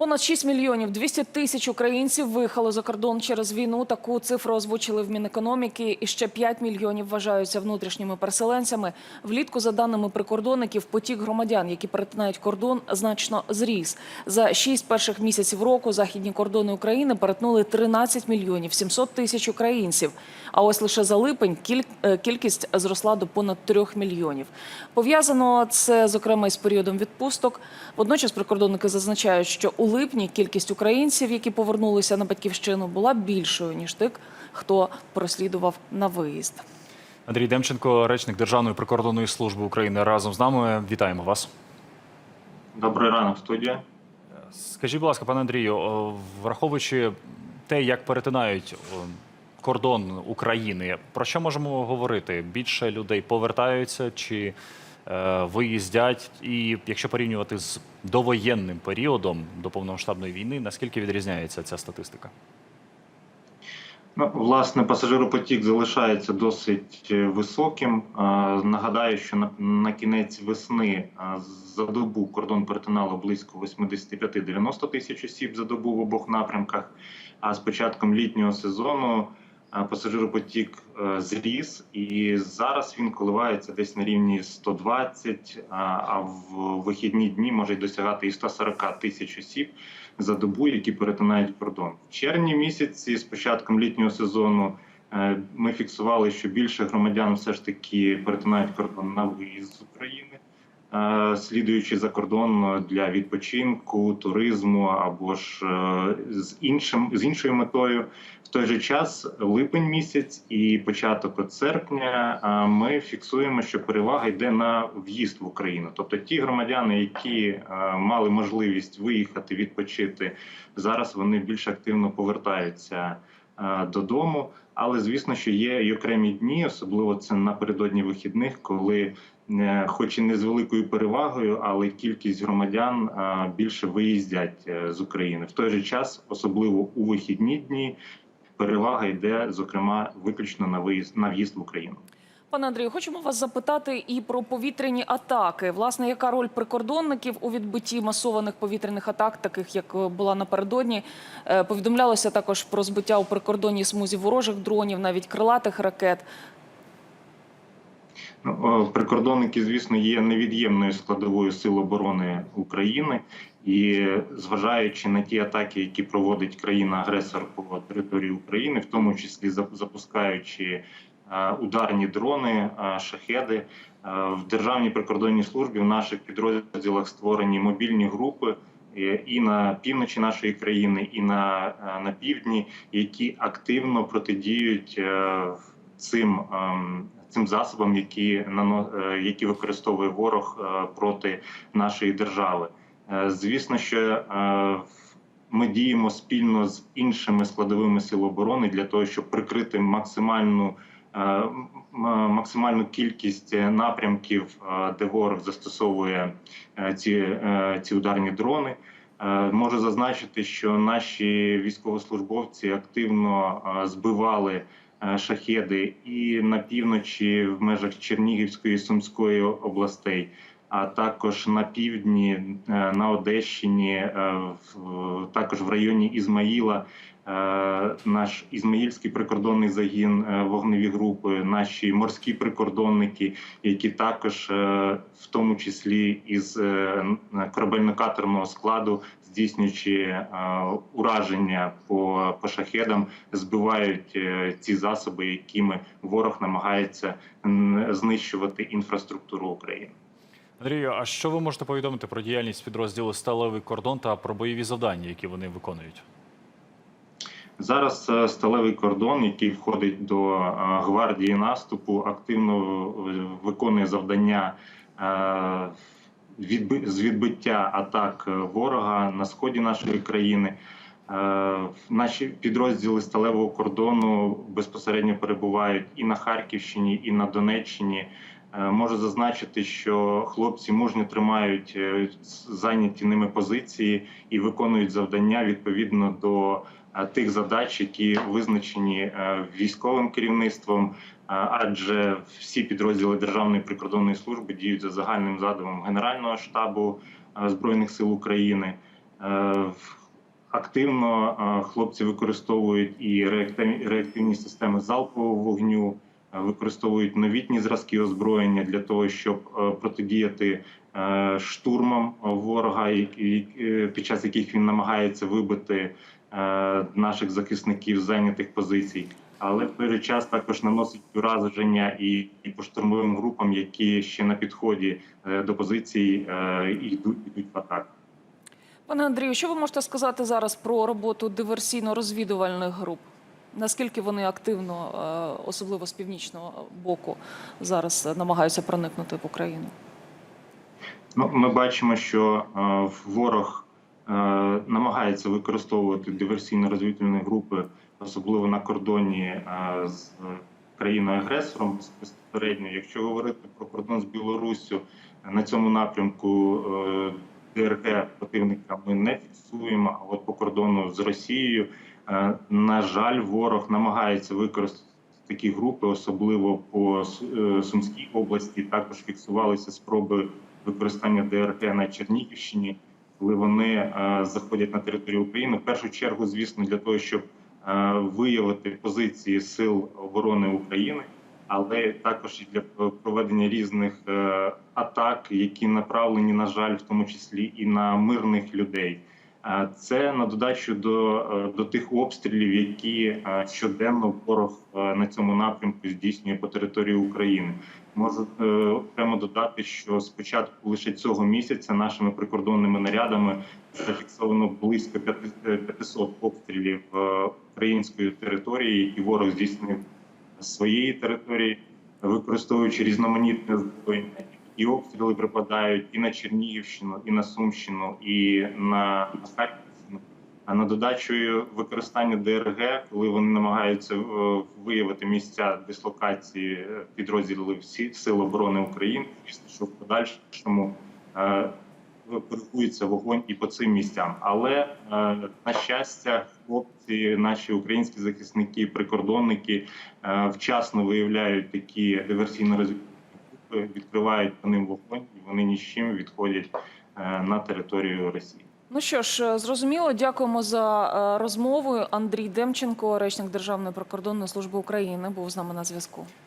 Понад 6 мільйонів 200 тисяч українців виїхали за кордон через війну. Таку цифру озвучили в Мінекономіки. І ще 5 мільйонів вважаються внутрішніми переселенцями. Влітку, за даними прикордонників, потік громадян, які перетинають кордон, значно зріс. За 6 перших місяців року західні кордони України перетнули 13 мільйонів 700 тисяч українців. А ось лише за липень е, кількість зросла до понад 3 мільйонів. Пов'язано це, зокрема, із періодом відпусток. Водночас прикордонники зазначають, що у липні кількість українців, які повернулися на батьківщину, була більшою ніж тих, хто прослідував на виїзд. Андрій Демченко, речник Державної прикордонної служби України, разом з нами. Вітаємо вас. Добрий ранок, студія. Скажіть, будь ласка, пане Андрію, враховуючи те, як перетинають кордон України, про що можемо говорити? Більше людей повертаються чи виїздять? І якщо порівнювати з довоєнним періодом до повномасштабної війни, наскільки відрізняється ця статистика? Ну, власне, пасажиропотік залишається досить е, високим. Е, Нагадаю, що на, кінець весни е, за добу кордон перетинало близько 85-90 тисяч осіб за добу в обох напрямках. А з початком літнього сезону е, пасажиропотік е, зріс, і зараз він коливається десь на рівні 120, а- в вихідні дні може досягати і 140 тисяч осіб за добу, які перетинають кордон. В червні місяці, з початком літнього сезону, е, ми фіксували, що більше громадян все ж таки перетинають кордон на виїзд з України, слідуючи за кордон для відпочинку, туризму або ж е, з іншим з іншою метою. В той же час липень місяць і початок серпня е, ми фіксуємо, що перевага йде на в'їзд в Україну. Тобто ті громадяни, які е, мали можливість виїхати відпочити зараз, вони більш активно повертаються е, додому. Але звісно, що є й окремі дні, особливо це напередодні вихідних, коли, е, хоч і не з великою перевагою, але кількість громадян е, більше виїздять е, з України. В той же час, особливо у вихідні дні, перевага йде зокрема виключно на виїзд на в'їзд в Україну. Пане Андрію, хочемо вас запитати і про повітряні атаки. Власне, яка роль прикордонників у відбитті масованих повітряних атак, таких як е, була напередодні? Е, Повідомлялося також про збиття у прикордонній смузі ворожих дронів, навіть крилатих ракет. Ну, прикордонники, звісно, є невід'ємною складовою сил оборони України, і зважаючи на ті атаки, які проводить країна-агресор по території України, в тому числі запускаючи е, ударні дрони, е, шахеди, е, в державній прикордонній службі в наших підрозділах створені мобільні групи. е, І на півночі нашої країни, і на, е, на півдні, які активно протидіють е, цим ем, цим засобам, які е, які використовує ворог е, проти нашої держави. Е, Звісно, що е, ми діємо спільно з іншими складовими сил оборони для того, щоб прикрити максимальну. Е, м- Максимальну кількість е, напрямків, е, де ворог застосовує е, ці, е, ці ударні дрони. Е, Можу зазначити, що наші військовослужбовці активно е, збивали е, шахеди і на півночі в межах Чернігівської Сумської областей, а також на півдні е, на Одещині, е, також в районі Ізмаїла. Е, Наш ізмаїльський прикордонний загін, е, вогневі групи, наші морські прикордонники, які також, е, в тому числі із корабельно-катерного складу, здійснюючи ураження по, по шахедам, збивають ці засоби, якими ворог намагається знищувати інфраструктуру України. Андрію, а що ви можете повідомити про діяльність підрозділу Сталевий кордон та про бойові завдання, які вони виконують? Зараз е, сталевий кордон, який входить до е, гвардії наступу, активно е, виконує завдання з відбиття атак ворога на сході нашої країни. Наші підрозділи сталевого кордону безпосередньо перебувають і на Харківщині, і на Донеччині. Е, Можу зазначити, що хлопці мужньо тримають е, зайняті ними позиції і виконують завдання відповідно до е, тих задач, які визначені військовим керівництвом. Адже всі підрозділи Державної прикордонної служби діють за загальним задумом Генерального штабу збройних сил України. Активно хлопці використовують і реактивні- системи залпового вогню, використовують новітні зразки озброєння для того, щоб е, протидіяти е, штурмам ворога, е, під час яких він намагається вибити е, наших захисників зайнятих позицій. Але в той же час також наносить ураження і, по штурмовим групам, які ще на підході е, до позицій е, йдуть, йдуть в атаку. Пане Андрію, що ви можете сказати зараз про роботу диверсійно-розвідувальних груп? Наскільки вони активно, е, особливо з північного боку, зараз намагаються проникнути в Україну? Ну, ми бачимо, що е, ворог е, намагається використовувати диверсійно-розвідувальні групи, особливо на кордоні з країною-агресором безпосередньо. Якщо говорити про кордон з Білоруссю, на цьому напрямку ДРГ противника ми не фіксуємо. А от по кордону з Росією, на жаль, ворог намагається використати такі групи, особливо по е, Сумській області. Також фіксувалися спроби використання ДРГ на Чернігівщині, коли вони е, заходять на територію України. В першу чергу, звісно, для того, щоб е, виявити позиції сил оборони України, але також і для проведення різних е, атак, які направлені, на жаль, в тому числі і на мирних людей. Це на додачу до, е, до тих обстрілів, які е, щоденно ворог е, на цьому напрямку здійснює по території України. Можу окремо додати, що з початку лише цього місяця нашими прикордонними нарядами зафіксовано близько 500 обстрілів української території, які ворог здійснив своєї території, використовуючи різноманітне зброєння. І обстріли припадають і на Чернігівщину, і на Сумщину, і на Харківщину. А на додачу використання ДРГ, коли вони намагаються е, виявити місця дислокації е, підрозділів сил оборони України, що в подальшому е, коригується вогонь і по цим місцям. Але на щастя, хлопці, наші українські захисники, прикордонники вчасно виявляють такі диверсійно групи, відкривають по ним вогонь, і вони ні з чим відходять е, на територію Росії. Ну що ж, е, зрозуміло, дякуємо за е, розмову. Андрій Демченко, речник Державної прикордонної служби України, був з нами на зв'язку.